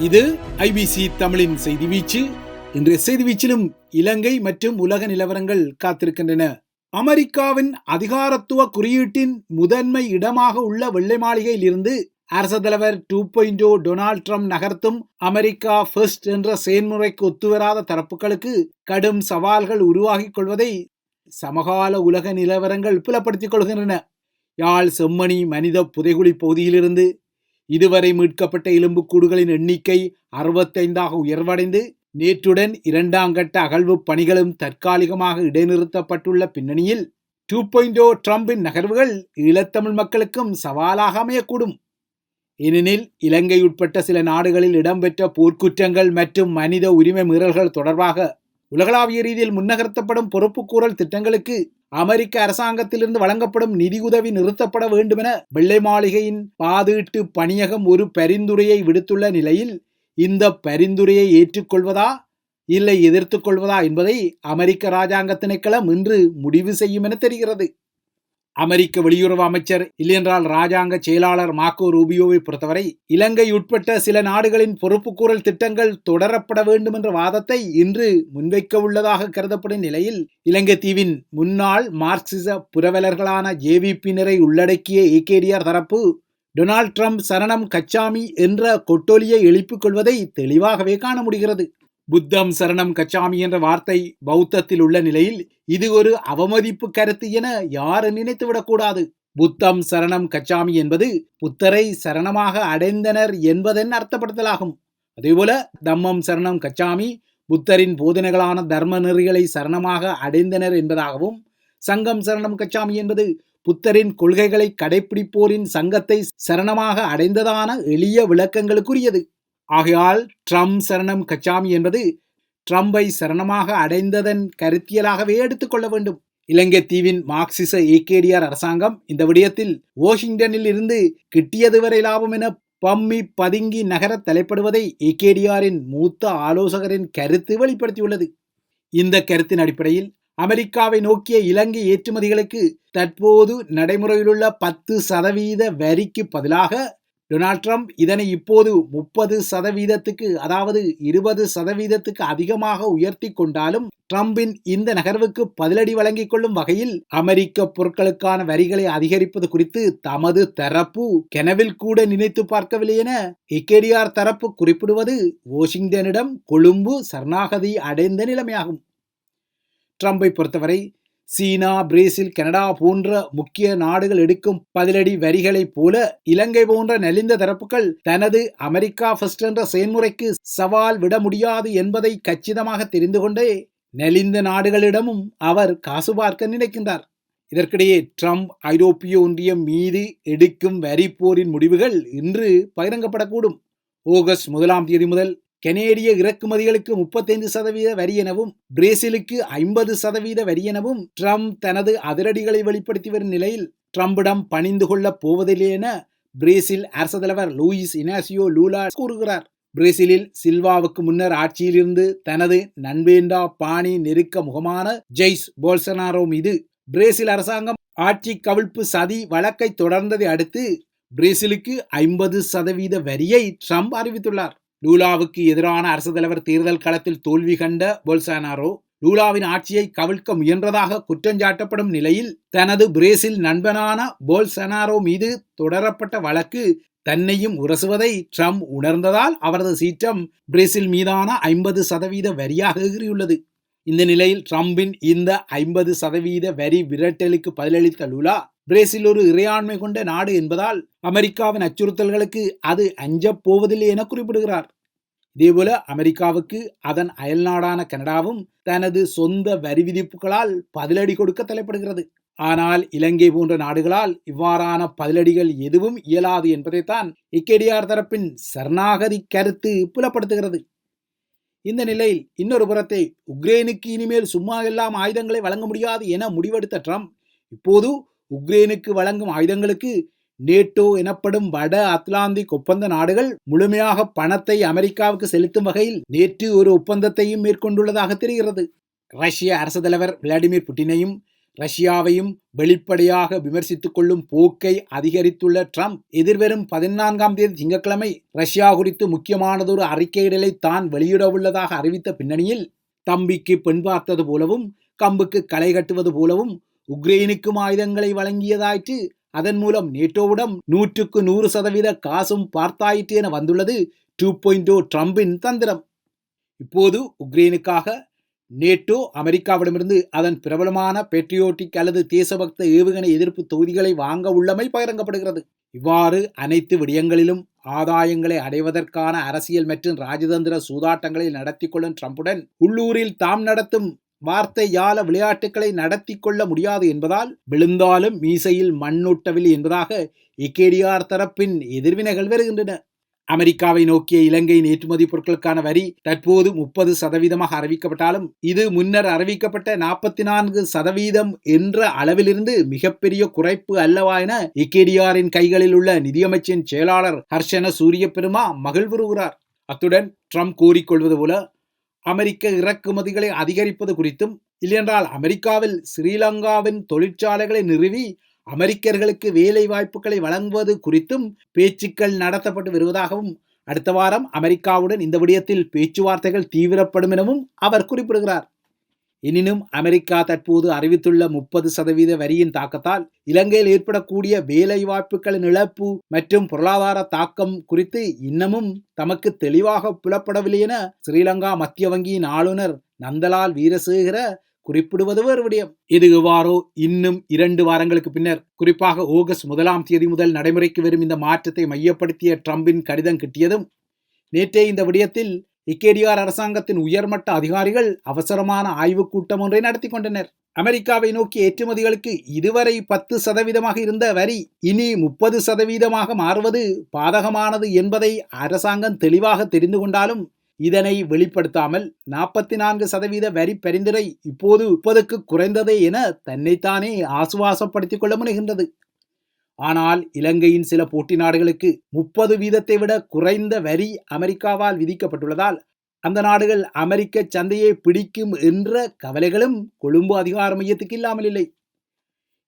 இது ஐபிசி தமிழின் செய்தி வீச்சு இன்றைய செய்தி வீச்சிலும் இலங்கை மற்றும் உலக நிலவரங்கள் காத்திருக்கின்றன. அமெரிக்காவின் அதிகாரத்துவ குறியீட்டின் முதன்மை இடமாக உள்ள வெள்ளை மாளிகையில் இருந்து அரச தலைவர் two point o Donald Trump நகர்த்தும் அமெரிக்கா ஃபர்ஸ்ட் என்ற செயல்முறைக்கு ஒத்துவராத தரப்புகளுக்கு கடும் சவால்கள் உருவாகிக் கொள்வதை சமகால உலக நிலவரங்கள் புலப்படுத்திக் கொள்கின்றன. யாழ் செம்மணி மனித புதைகுழி பகுதியிலிருந்து இதுவரை மீட்கப்பட்ட எலும்புக்கூடுகளின் எண்ணிக்கை அறுபத்தைந்தாக உயர்வடைந்து நேற்றுடன் இரண்டாம் கட்ட அகழ்வு பணிகளும் தற்காலிகமாக இடைநிறுத்தப்பட்டுள்ள பின்னணியில் டூ பாயிண்ட் oh ட்ரம்பின் நகர்வுகள் ஈழத்தமிழ் மக்களுக்கும் சவாலாக அமையக்கூடும். ஏனெனில் இலங்கை உட்பட்ட சில நாடுகளில் இடம்பெற்ற போர்க்குற்றங்கள் மற்றும் மனித உரிமை மீறல்கள் தொடர்பாக உலகளாவிய ரீதியில் முன்னகர்த்தப்படும் பொறுப்புக்கூறல் திட்டங்களுக்கு அமெரிக்க அரசாங்கத்திலிருந்து வழங்கப்படும் நிதியுதவி நிறுத்தப்பட வேண்டுமென வெள்ளை மாளிகையின் பாதீட்டு பணியகம் ஒரு பரிந்துரையை விடுத்துள்ள நிலையில் இந்த பரிந்துரையை ஏற்றுக்கொள்வதா இல்லை எதிர்த்துக்கொள்வதா என்பதை அமெரிக்க ராஜாங்க திணைக்களம் இன்று முடிவு செய்யும் என தெரிகிறது. அமெரிக்க வெளியுறவு அமைச்சர் இல்லையென்றால் ராஜாங்க செயலாளர் மாக்கோ ரூபியோவை பொறுத்தவரை இலங்கை உட்பட்ட சில நாடுகளின் பொறுப்புக்கூறல் திட்டங்கள் தொடரப்பட வேண்டும் என்ற வாதத்தை இன்று முன்வைக்க உள்ளதாக கருதப்படும் நிலையில் இலங்கை தீவின் முன்னாள் மார்க்சிச புரவலர்களான ஜேவிபியினரை உள்ளடக்கிய ஏகேடிஆர் தரப்பு டொனால்ட் ட்ரம்ப் சரணம் கச்சாமி என்ற கொட்டொலியை எழுப்பிக் கொள்வதை தெளிவாகவே காண முடிகிறது. புத்தம் சரணம் கச்சாமி என்ற வார்த்தை பௌத்தத்தில் உள்ள நிலையில் இது ஒரு அவமதிப்பு கருத்து என யாரும் நினைத்துவிடக்கூடாது புத்தம் சரணம் கச்சாமி என்பது புத்தரை சரணமாக அடைந்தனர் என்பதன் அர்த்தப்படுத்தலாகும். அதேபோல தம்மம் சரணம் கச்சாமி புத்தரின் போதனைகளான தர்ம நெறிகளை சரணமாக அடைந்தனர் என்பதாகவும் சங்கம் சரணம் கச்சாமி என்பது புத்தரின் கொள்கைகளை கடைபிடிப்போரின் சங்கத்தை சரணமாக அடைந்ததான எளிய விளக்கங்களுக்குரியது. ஆகையால் ட்ரம்ப் சரணம் கச்சாமி என்பது ட்ரம்பை சரணமாக அடைந்ததன் கருத்தியலாகவே எடுத்துக்கொள்ள வேண்டும். இலங்கை தீவின் மார்க்சிச ஏகேடிஆர் அரசாங்கம் இந்த விடயத்தில் வாஷிங்டனில் இருந்து கிட்டியது வரை லாபம் என பம்மி பதுங்கி நகர தலைப்படுவதை ஏகேடிஆரின் மூத்த ஆலோசகரின் கருத்து வெளிப்படுத்தியுள்ளது. இந்த கருத்தின் அடிப்படையில் அமெரிக்காவை நோக்கிய இலங்கை ஏற்றுமதிகளுக்கு தற்போது நடைமுறையிலுள்ள பத்து சதவீத வரிக்கு பதிலாக டொனால்ட் ட்ரம்ப் இதனை இப்போது முப்பது சதவீதத்துக்கு அதாவது இருபது சதவீதத்துக்கு அதிகமாக உயர்த்தி கொண்டாலும் ட்ரம்பின் இந்த நகர்வுக்கு பதிலடி வழங்கிக் கொள்ளும் வகையில் அமெரிக்க பொருட்களுக்கான வரிகளை அதிகரிப்பது குறித்து தமது தரப்பு கெனவில் கூட நினைத்து பார்க்கவில்லை என இக்கேடிஆர் தரப்பு குறிப்பிடுவது வாஷிங்டனிடம் கொழும்பு சரணாகதி அடைந்த நிலைமையாகும். ட்ரம்பை பொறுத்தவரை சீனா பிரேசில் கனடா போன்ற முக்கிய நாடுகள் எடுக்கும் பதிலடி வரிகளைப் போல இலங்கை போன்ற நலிந்த தரப்புகள் தனது அமெரிக்கா ஃபர்ஸ்ட் என்ற செயல்முறைக்கு சவால் விட முடியாது என்பதை கச்சிதமாக தெரிந்து கொண்டே நலிந்த நாடுகளிடமும் அவர் காசு பார்க்க நினைக்கின்றார். இதற்கிடையே ட்ரம்ப் ஐரோப்பிய ஒன்றியம் மீது எடுக்கும் வரி போரின் முடிவுகள் இன்று பகிரங்கப்படக்கூடும். ஆகஸ்ட் முதலாம் தேதி முதல் கெனேடிய இறக்குமதிகளுக்கு முப்பத்தைந்து சதவீத வரி எனவும் பிரேசிலுக்கு ஐம்பது சதவீத வரி எனவும் ட்ரம்ப் தனது அதிரடிகளை வெளிப்படுத்தி வரும் நிலையில் ட்ரம்பிடம் பணிந்து கொள்ளப் போவதில்லை என பிரேசில் அரசு தலைவர் லூயிஸ் இனாசியோ லூலா கூறுகிறார். பிரேசிலில் சில்வாவுக்கு முன்னர் ஆட்சியிலிருந்து தனது நண்பேண்டா பாணி நெருக்க முகமான ஜெய்ஸ் போல்சனாரோ மீது பிரேசில் அரசாங்கம் ஆட்சி கவிழ்ப்பு சதி வழக்கை தொடர்ந்ததை அடுத்து பிரேசிலுக்கு ஐம்பது சதவீத வரியை ட்ரம்ப் அறிவித்துள்ளார். லூலாவுக்கு எதிரான அரசு தலைவர் தேர்தல் களத்தில் தோல்வி கண்ட பொல்சானாரோ லூலாவின் ஆட்சியை கவிழ்க்க முயன்றதாக குற்றஞ்சாட்டப்படும் நிலையில் தனது பிரேசில் நண்பனான போல்சனாரோ மீது தொடரப்பட்ட வழக்கு தன்னையும் உரசுவதை ட்ரம்ப் உணர்ந்ததால் அவரது சீற்றம் பிரேசில் மீதான ஐம்பது சதவீத வரியாக எகிறியுள்ளது இந்த நிலையில் ட்ரம்பின் இந்த ஐம்பது சதவீத வரி விரட்டலுக்கு பதிலளித்த லுலா பிரேசில் ஒரு இறையாண்மை கொண்ட நாடு என்பதால் அமெரிக்காவின் அச்சுறுத்தல்களுக்கு அது அஞ்சப் போவதில்லை என குறிப்பிடுகிறார். இதேபோல அமெரிக்காவுக்கு அதன் அயல்நாடான கனடாவும் தனது சொந்த வரி விதிப்புகளால் பதிலடி கொடுக்க தலைப்படுகிறது. ஆனால் இலங்கை போன்ற நாடுகளால் இவ்வாறான பதிலடிகள் எதுவும் இயலாது என்பதைத்தான் இக்கேடிஆர் தரப்பின் சரணாகதி கருத்து புலப்படுத்துகிறது. இந்த நிலையில் இன்னொரு புறத்தை உக்ரைனுக்கு இனிமேல் சும்மா எல்லாம் ஆயுதங்களை வழங்க முடியாது என முடிவெடுத்த ட்ரம்ப் இப்போது உக்ரைனுக்கு வழங்கும் ஆயுதங்களுக்கு நேட்டோ எனப்படும் வட அத்லாந்திக் ஒப்பந்த நாடுகள் முழுமையாக பணத்தை அமெரிக்காவுக்கு செலுத்தும் வகையில் நேற்று ஒரு ஒப்பந்தத்தையும் மேற்கொண்டுள்ளதாக தெரிகிறது. ரஷ்ய அரசு தலைவர் விளாடிமிர் புட்டினையும் ரஷ்யாவையும் வெளிப்படையாக விமர்சித்துக் கொள்ளும் போக்கை அதிகரித்துள்ள ட்ரம்ப் எதிர்வரும் பதினான்காம் தேதி திங்கட்கிழமை ரஷ்யா குறித்து முக்கியமானதொரு அறிக்கையிடலை தான் வெளியிடவுள்ளதாக அறிவித்த பின்னணியில் தம்பிக்கு பெண் பார்த்தது போலவும் கம்புக்கு களை கட்டுவது போலவும் உக்ரைனுக்கும் ஆயுதங்களை வழங்கியதாயிற்று அதன் மூலம் நேட்டோவிடம் நூற்றுக்கு நூறு சதவீத காசும் பார்த்தாயிற்று என வந்துள்ளது டூ பாயிண்ட் oh ட்ரம்பின் தந்திரம். இப்போது உக்ரைனுக்காக நேட்டோ அமெரிக்காவிடமிருந்து அதன் பிரபலமான பெட்ரியோட்டிக் அல்லது தேசபக்த ஏவுகணை எதிர்ப்பு தொகுதிகளை வாங்க உள்ளமை பகிரங்கப்படுகிறது. இவ்வாறு அனைத்து விடயங்களிலும் ஆதாயங்களை அடைவதற்கான அரசியல் மற்றும் ராஜதந்திர சூதாட்டங்களை நடத்தி கொள்ளும் ட்ரம்புடன் உள்ளூரில் தாம் நடத்தும் வார்த்தை யால விளையாட்டுகளை நடத்தி கொள்ள முடியாது என்பதால் விழுந்தாலும் மீசையில் மண்ணூட்டவில்லை என்பதாக இக்கேடிஆர் தரப்பின் எதிர்வினைகள் வருகின்றன. அமெரிக்காவை நோக்கிய இலங்கையின் ஏற்றுமதி பொருட்களுக்கான வரி தற்போது முப்பது சதவீதமாக அறிவிக்கப்பட்டாலும் இது முன்னர் அறிவிக்கப்பட்ட நாற்பத்தி நான்கு சதவீதம் என்ற அளவிலிருந்து மிகப்பெரிய குறைப்பு அல்லவா என இக்கேடிஆரின் கைகளில் உள்ள நிதியமைச்சின் செயலாளர் ஹர்ஷன சூரிய பெருமா மகிழ்வுறுகிறார். அத்துடன் ட்ரம்ப் கூறிக்கொள்வது போல அமெரிக்க இறக்குமதிகளை அதிகரிப்பது குறித்தும் இல்லையென்றால் அமெரிக்காவில் ஸ்ரீலங்காவின் தொழிற்சாலைகளை நிறுவி அமெரிக்கர்களுக்கு வேலை வாய்ப்புகளை வழங்குவது குறித்தும் பேச்சுக்கள் நடத்தப்பட்டு வருவதாகவும் அடுத்த வாரம் அமெரிக்காவுடன் இந்த விடயத்தில் பேச்சுவார்த்தைகள் தீவிரப்படும் எனவும் அவர் குறிப்பிடுகிறார். எனினும் அமெரிக்கா தற்போது அறிவித்துள்ள முப்பது சதவீத வரியின் தாக்கத்தால் இலங்கையில் ஏற்படக்கூடிய வேலை வாய்ப்புகளின் இழப்பு மற்றும் பொருளாதார தாக்கம் குறித்து இன்னமும் தமக்கு தெளிவாக புலப்படவில்லை என ஸ்ரீலங்கா மத்திய வங்கியின் ஆளுநர் நந்தலால் வீரசேகர குறிப்பிடுவது வேறு விடயம். இது இவ்வாறோ இன்னும் இரண்டு வாரங்களுக்கு பின்னர். குறிப்பாக ஆகஸ்ட் முதலாம் தேதி முதல் நடைமுறைக்கு வரும் இந்த மாற்றத்தை மையப்படுத்திய ட்ரம்பின் கடிதம் கிட்டியதும் நேற்றே இந்த விடயத்தில் இக்கேடிஆர் அரசாங்கத்தின் உயர்மட்ட அதிகாரிகள் அவசரமான ஆய்வுக் கூட்டம் ஒன்றை நடத்தி கொண்டனர் அமெரிக்காவை நோக்கி ஏற்றுமதிகளுக்கு இதுவரை பத்து சதவீதமாக இருந்த வரி இனி முப்பது சதவீதமாக மாறுவது பாதகமானது என்பதை அரசாங்கம் தெளிவாக தெரிந்து கொண்டாலும் இதனை வெளிப்படுத்தாமல் நாற்பத்தி நான்கு சதவீத வரி பரிந்துரை இப்போது முப்பதுக்கு குறைந்ததே என தன்னைத்தானே ஆசுவாசப்படுத்திக் கொள்ள முனைகின்றது. ஆனால் இலங்கையின் சில போட்டி நாடுகளுக்கு முப்பது வீதத்தை விட குறைந்த வரி அமெரிக்காவால் விதிக்கப்பட்டுள்ளதால் அந்த நாடுகள் அமெரிக்க சந்தையை பிடிக்கும் என்ற கவலைகளும் கொழும்பு அதிகார மையத்துக்கு இல்லாமல் இல்லை.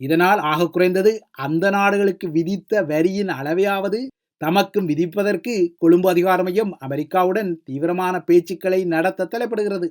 இதனால் ஆக குறைந்தது அந்த நாடுகளுக்கு விதித்த வரியின் அளவையாவது தமக்கும் விதிப்பதற்கு கொழும்பு அதிகார மையம் அமெரிக்காவுடன் தீவிரமான பேச்சுக்களை நடத்த தலைப்படுகிறது.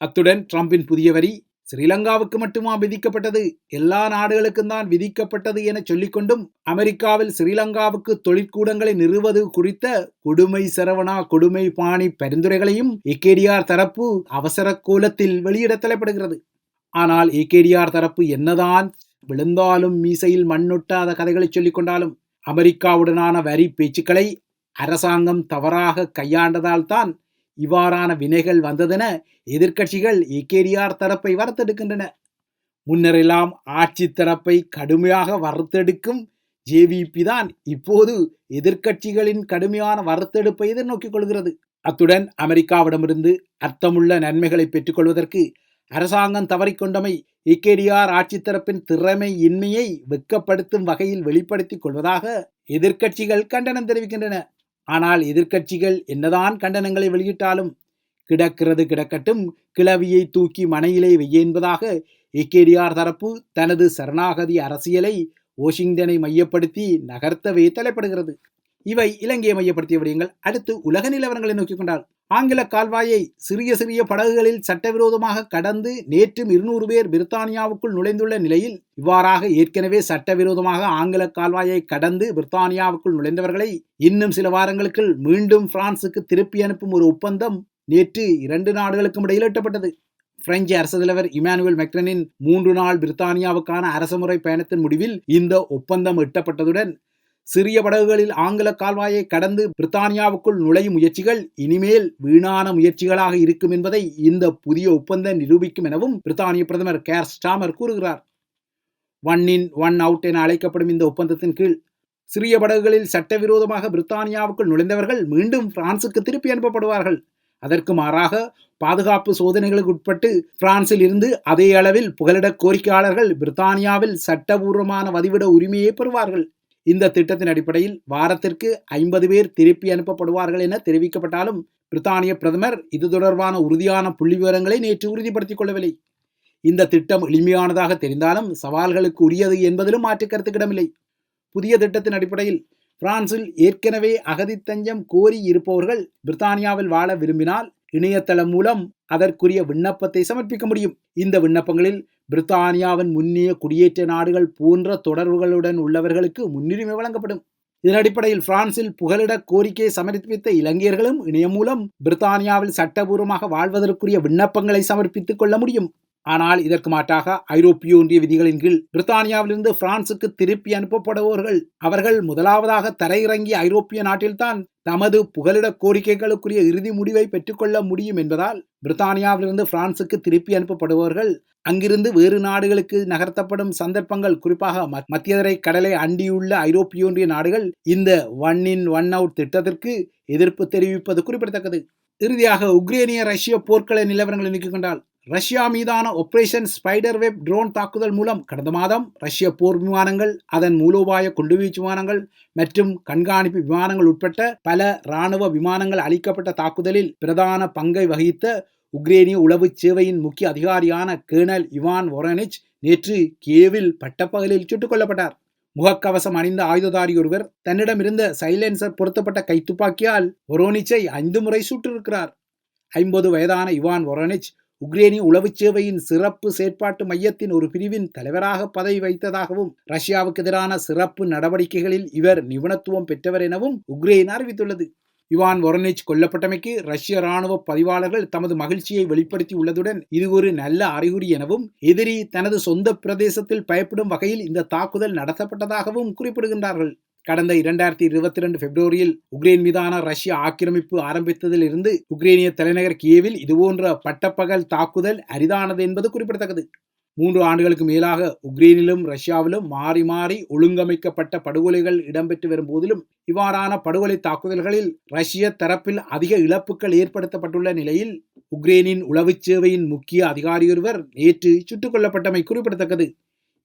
அத்துடன் ட்ரம்பின் புதிய வரி ஸ்ரீலங்காவுக்கு மட்டுமா விதிக்கப்பட்டது? எல்லா நாடுகளுக்கும் தான் விதிக்கப்பட்டது என சொல்லிக்கொண்டும் அமெரிக்காவில் ஸ்ரீலங்காவுக்கு தொழிற்கூடங்களை நிறுவது குறித்த கொடுமை சரவணா கொடுமை பாணி பரிந்துரைகளையும் ஏகேடிஆர் தரப்பு அவசர கோலத்தில் வெளியிட தலைப்படுகிறது ஆனால் ஏகேடிஆர் தரப்பு என்னதான் விழுந்தாலும் மீசையில் மண்ணொட்டாத கதைகளை சொல்லிக்கொண்டாலும் அமெரிக்காவுடனான வரி பேச்சுக்களை அரசாங்கம் தவறாக கையாண்டதால் தான் இவ்வாறான வினைகள் வந்ததென எதிர்க்கட்சிகள் ஏகேடிஆர் தரப்பை வறுத்தெடுக்கின்றன. முன்னரெல்லாம் ஆட்சி தரப்பை கடுமையாக வறுத்தெடுக்கும் ஜேவிபி தான் இப்போது எதிர்க்கட்சிகளின் கடுமையான வறுத்தெடுப்பை எதிர்நோக்கிக் கொள்கிறது. அத்துடன் அமெரிக்காவிடமிருந்து அர்த்தமுள்ள நன்மைகளை பெற்றுக்கொள்வதற்கு அரசாங்கம் தவறிக்கொண்டமை ஏகேடிஆர் ஆட்சி தரப்பின் திறமை இன்மையை வெக்கப்படுத்தும் வகையில் வெளிப்படுத்திக் கொள்வதாக எதிர்க்கட்சிகள் கண்டனம் தெரிவிக்கின்றன. ஆனால் எதிர்க்கட்சிகள் என்னதான் கண்டனங்களை வெளியிட்டாலும் கிடக்கிறது கிடக்கட்டும் கிளவியை தூக்கி மனையிலே வெய்ய என்பதாக ஏகேடிஆர் தரப்பு தனது சரணாகதி அரசியலை வாஷிங்டனை மையப்படுத்தி நகர்த்தவே தலைப்படுகிறது. இவை இலங்கையை மையப்படுத்திய விடயங்கள். அடுத்து உலக நிலவரங்களை நோக்கிக் கொண்டால் ஆங்கில கால்வாயை சிறிய சிறிய படகுகளில் சட்டவிரோதமாக கடந்து நேற்றும் இருநூறு பேர் பிரித்தானியாவுக்குள் நுழைந்துள்ள நிலையில் இவ்வாறாக ஏற்கனவே சட்டவிரோதமாக ஆங்கில கால்வாயை கடந்து பிரித்தானியாவுக்குள் நுழைந்தவர்களை இன்னும் சில வாரங்களுக்குள் மீண்டும் பிரான்சுக்கு திருப்பி அனுப்பும் ஒரு ஒப்பந்தம் நேற்று இரண்டு நாடுகளுக்கும் இடையில் எட்டப்பட்டது பிரெஞ்சு அரசு தலைவர் இமானுவேல் மெக்ரனின் மூன்று நாள் பிரித்தானியாவுக்கான அரசுமுறை பயணத்தின் முடிவில் இந்த ஒப்பந்தம் எட்டப்பட்டதுடன் சிறிய படகுகளில் ஆங்கில கால்வாயை கடந்து பிரித்தானியாவுக்குள் நுழையும் முயற்சிகள் இனிமேல் வீணான முயற்சிகளாக இருக்கும் என்பதை இந்த புதிய ஒப்பந்தம் நிரூபிக்கும் எனவும் பிரித்தானிய பிரதமர் கேர் ஸ்டாமர் கூறுகிறார். ஒன் இன் ஒன் அவுட் என அழைக்கப்படும் இந்த ஒப்பந்தத்தின் கீழ் சிறிய படகுகளில் சட்டவிரோதமாக பிரித்தானியாவுக்குள் நுழைந்தவர்கள் மீண்டும் பிரான்சுக்கு திருப்பி அனுப்பப்படுவார்கள். அதற்கு மாறாக பாதுகாப்பு சோதனைகளுக்கு உட்பட்டு பிரான்சில் இருந்து அதே அளவில் புகலிட கோரிக்கையாளர்கள் பிரித்தானியாவில் சட்டபூர்வமான வதிவிட உரிமையை பெறுவார்கள். இந்த திட்டத்தின் அடிப்படையில் வாரத்திற்கு ஐம்பது பேர் திருப்பி அனுப்பப்படுவார்கள் என தெரிவிக்கப்பட்டாலும் பிரித்தானிய பிரதமர் இது தொடர்பான உறுதியான புள்ளி விவரங்களை நேற்று உறுதிப்படுத்திக் கொள்ளவில்லை. இந்த திட்டம் எளிமையானதாக தெரிந்தாலும் சவால்களுக்கு உரியது என்பதிலும் மாற்று கருத்துக்கிடமில்லை புதிய திட்டத்தின் அடிப்படையில் பிரான்சில் ஏற்கனவே அகதி தஞ்சம் கோரி இருப்பவர்கள் பிரித்தானியாவில் வாழ விரும்பினால் இணையதளம் மூலம் அதற்குரிய விண்ணப்பத்தை சமர்ப்பிக்க முடியும். இந்த விண்ணப்பங்களில் பிரித்தானியாவின் முன்னிய குடியேற்ற நாடுகள் போன்ற தொடர்புகளுடன் உள்ளவர்களுக்கு முன்னுரிமை வழங்கப்படும். இதன் அடிப்படையில் பிரான்சில் புகலிட கோரிக்கையை சமர்ப்பித்த இலங்கையர்களும் இணையம் மூலம் பிரித்தானியாவில் சட்டபூர்வமாக வாழ்வதற்குரிய விண்ணப்பங்களை சமர்ப்பித்துக் கொள்ள முடியும். ஆனால் இதற்கு மாற்றாக ஐரோப்பிய ஒன்றிய விதிகளின் கீழ் பிரித்தானியாவிலிருந்து பிரான்சுக்கு திருப்பி அனுப்பப்படுபவர்கள் அவர்கள் முதலாவதாக தரையிறங்கிய ஐரோப்பிய நாட்டில்தான் தமது புகலிட கோரிக்கைகளுக்குரிய இறுதி முடிவை பெற்றுக்கொள்ள முடியும் என்பதால் பிரித்தானியாவிலிருந்து பிரான்சுக்கு திருப்பி அனுப்பப்படுபவர்கள் அங்கிருந்து வேறு நாடுகளுக்கு நகர்த்தப்படும் சந்தர்ப்பங்கள் குறிப்பாக மத்தியதரை கடலை அண்டியுள்ள ஐரோப்பிய ஒன்றிய நாடுகள் இந்த ஒன் இன் ஒன் அவுட் திட்டத்திற்கு எதிர்ப்பு தெரிவிப்பது குறிப்பிடத்தக்கது. இறுதியாக உக்ரேனிய ரஷ்ய போர்க்கள நிலவரங்களை நீக்கிக் கொண்டால் ரஷ்யா மீதான ஒப்ரேஷன் ஸ்பைடர் வெப் ட்ரோன் தாக்குதல் மூலம் கடந்த மாதம் ரஷ்ய போர் விமானங்கள் அதன் மூலோபாய குண்டுவீச்சு விமானங்கள் மற்றும் கண்காணிப்பு விமானங்கள் உட்பட்ட பல இராணுவ விமானங்கள் அளிக்கப்பட்ட தாக்குதலில் பிரதான பங்கை வகித்த உக்ரேனிய உளவு சேவையின் முக்கிய அதிகாரியான கேர்னல் இவான் ஒரனிச் நேற்று கியேவில் பட்டப்பகலில் சுட்டுக் கொல்லப்பட்டார் முகக்கவசம் அணிந்த ஆயுததாரி ஒருவர் தன்னிடமிருந்த சைலன்சர் பொருத்தப்பட்ட கைத்துப்பாக்கியால் ஒரோனிச்சை ஐந்து முறை சுட்டிருக்கிறார். ஐம்பது வயதான இவான் ஒரோனிச் உக்ரேனிய உளவுச் சேவையின் சிறப்பு செயற்பாட்டு மையத்தின் ஒரு பிரிவின் தலைவராக பதவி வைத்ததாகவும் ரஷ்யாவுக்கு எதிரான சிறப்பு நடவடிக்கைகளில் இவர் நிபுணத்துவம் பெற்றவர் எனவும் உக்ரைன் அறிவித்துள்ளது. இவான் ஒரனிச் கொல்லப்பட்டமைக்கு ரஷ்ய ராணுவ பதிவாளர்கள் தமது மகிழ்ச்சியை வெளிப்படுத்தி உள்ளதுடன் இது ஒரு நல்ல அறிகுறி எனவும் எதிரி தனது சொந்த பிரதேசத்தில் பயப்படும் வகையில் இந்த தாக்குதல் நடத்தப்பட்டதாகவும் குறிப்பிடுகின்றார்கள். கடந்த இரண்டாயிரத்தி இருபத்தி ரெண்டு பிப்ரவரியில் உக்ரைன் மீதான ரஷ்ய ஆக்கிரமிப்பு ஆரம்பித்ததில் இருந்து உக்ரைனிய தலைநகர் கியேவில் இதுபோன்ற பட்டப்பகல் தாக்குதல் அரிதானது என்பது குறிப்பிடத்தக்கது. மூன்று ஆண்டுகளுக்கு மேலாக உக்ரைனிலும் ரஷ்யாவிலும் மாறி மாறி ஒழுங்கமைக்கப்பட்ட படுகொலைகள் இடம்பெற்று வரும் போதிலும் இவ்வாறான படுகொலை தாக்குதல்களில் ரஷ்ய தரப்பில் அதிக இழப்புகள் ஏற்படுத்தப்பட்டுள்ள நிலையில் உக்ரைனின் உளவுச் சேவையின் முக்கிய அதிகாரியொருவர் நேற்று சுட்டுக் கொல்லப்பட்டமை குறிப்பிடத்தக்கது.